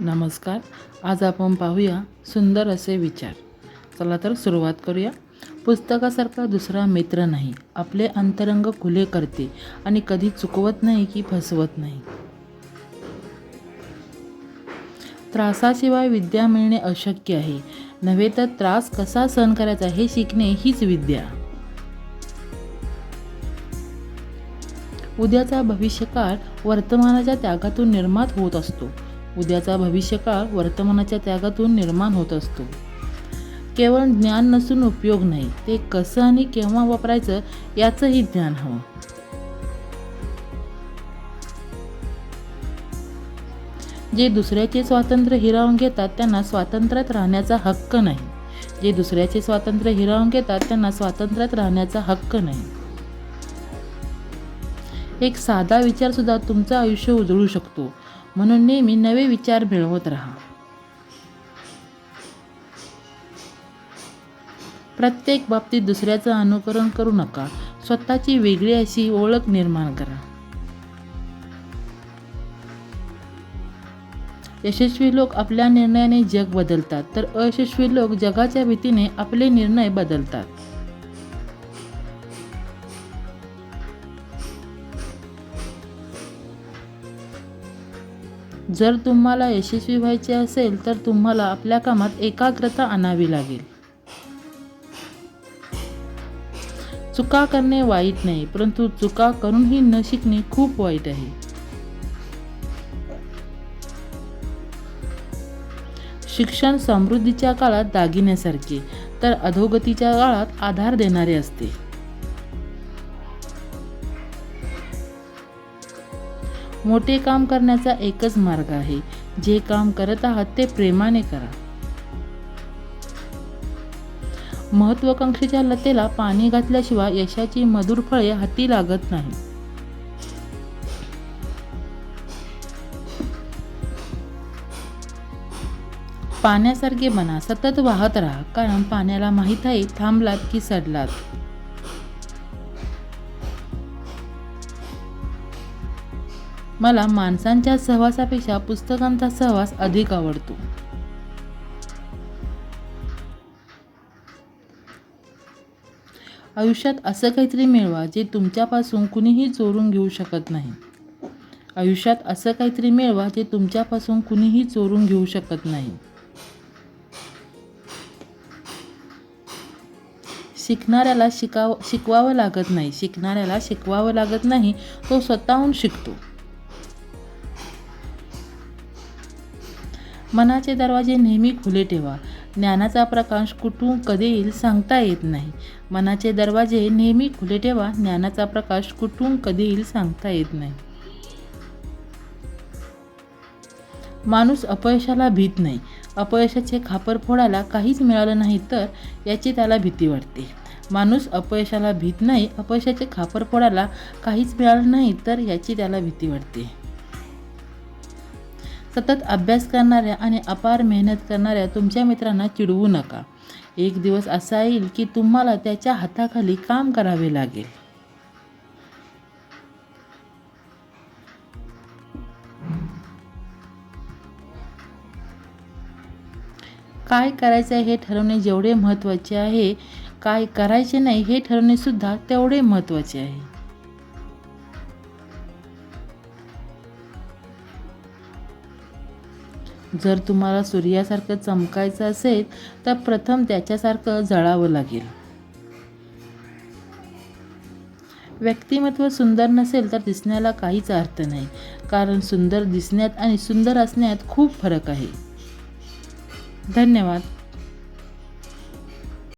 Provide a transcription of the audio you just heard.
नमस्कार. आज आपण पाहूया सुंदर असे विचार. चला तर सुरुवात करूया. पुस्तकासारखा दुसरा मित्र नाही. आपले अंतरंग खुले करते आणि कधी चुकवत नाही की फसवत नाही. त्रासाशिवाय विद्या मिळणे अशक्य आहे. नव्हे तर त्रास कसा सहन करायचा हे शिकणे हीच विद्या. उद्याचा भविष्यकाळ वर्तमानाच्या त्यागातून निर्मात होत असतो. उद्याचा भविष्यकाळ वर्तमानाच्या त्यागातून निर्माण होत असतो. केवळ ज्ञान नसून उपयोग नाही ते कसं आणि केव्हा वापरायचं याचंही ज्ञान हवं. जे दुसऱ्याचे स्वातंत्र्य हिरावून घेतात त्यांना स्वातंत्र्यात राहण्याचा हक्क नाही. जे दुसऱ्याचे स्वातंत्र्य हिरावून घेतात त्यांना स्वातंत्र्यात राहण्याचा हक्क नाही. एक साधा विचार सुद्धा तुमचं आयुष्य उजळू शकतो. म्हणून नेहमी नवे विचार मिळवत राहा. प्रत्येक बाबतीत दुसऱ्याचं अनुकरण करू नका. स्वतःची वेगळी अशी ओळख निर्माण करा. यशस्वी लोक आपल्या निर्णयाने जग बदलतात तर अयशस्वी लोक जगाच्या भीतीने आपले निर्णय बदलतात. जर तुम्हाला यशस्वी व्हायचे असेल तर तुम्हाला आपल्या कामात एकाग्रता आणावी लागेल. चुका करणे वाईट नाही परंतु चुका करूनही न शिकणे खूप वाईट आहे. शिक्षण समृद्धीच्या काळात दागिन्यासारखे तर अधोगतीच्या काळात आधार देणारे असते. मोठे काम करण्याचा एकच मार्ग आहे. जे काम करत आहात ते प्रेमाने करा. महत्वाकांक्षेच्या लतेला पाणी घातल्याशिवाय यशाची मधुर फळे हाती लागत नाही. पाण्यासारखे बना सतत वाहत राहा. कारण पाण्याला माहीत आहे थांबलात की सडलात. मला माणसांच्या सहवासापेक्षा पुस्तकांचा सहवास अधिक आवडतो. आयुष्यात असं काहीतरी मिळवा जे तुमच्यापासून कुणीही चोरून घेऊ शकत नाही. आयुष्यात असं काहीतरी मिळवा जे तुमच्यापासून कुणीही चोरून घेऊ शकत नाही. शिकणाऱ्याला शिकाव शिकवावं लागत नाही. शिकणाऱ्याला शिकवावं लागत नाही तो स्वतःहून शिकतो. मनाचे दरवाजे नेहमी खुले ठेवा. ज्ञानाचा प्रकाश कुठून कधी येईल सांगता येत नाही. मनाचे दरवाजे नेहमी खुले ठेवा. ज्ञानाचा प्रकाश कुठून कधी येईल सांगता येत नाही. माणूस अपयशाला भीत नाही. अपयशाचे खापर फोडायला काहीच मिळालं नाही तर याची त्याला भीती वाटते. माणूस अपयशाला भीत नाही. अपयशाचे खापर फोडायला काहीच मिळालं नाही तर याची त्याला भीती वाटते. सतत अभ्यास करणाऱ्या आणि अपार मेहनत करणाऱ्या तुमच्या मित्रांना चिडवू नका. एक दिवस असा येईल की तुम्हाला त्याच्या हाताखाली काम करावे लागेल. काय करायचं आहे हे ठरवणे जेवढे महत्त्वाचे आहे काय करायचे नाही हे ठरवणे सुद्धा तेवढे महत्त्वाचे आहे. जर तुम्हाला सूर्यासारखं चमकायचं असेल तर प्रथम त्याच्यासारखं जळावं लागेल. व्यक्तिमत्व सुंदर नसेल तर दिसण्याला काहीच अर्थ नाही कारण सुंदर दिसण्यात आणि सुंदर असण्यात खूप फरक आहे. धन्यवाद.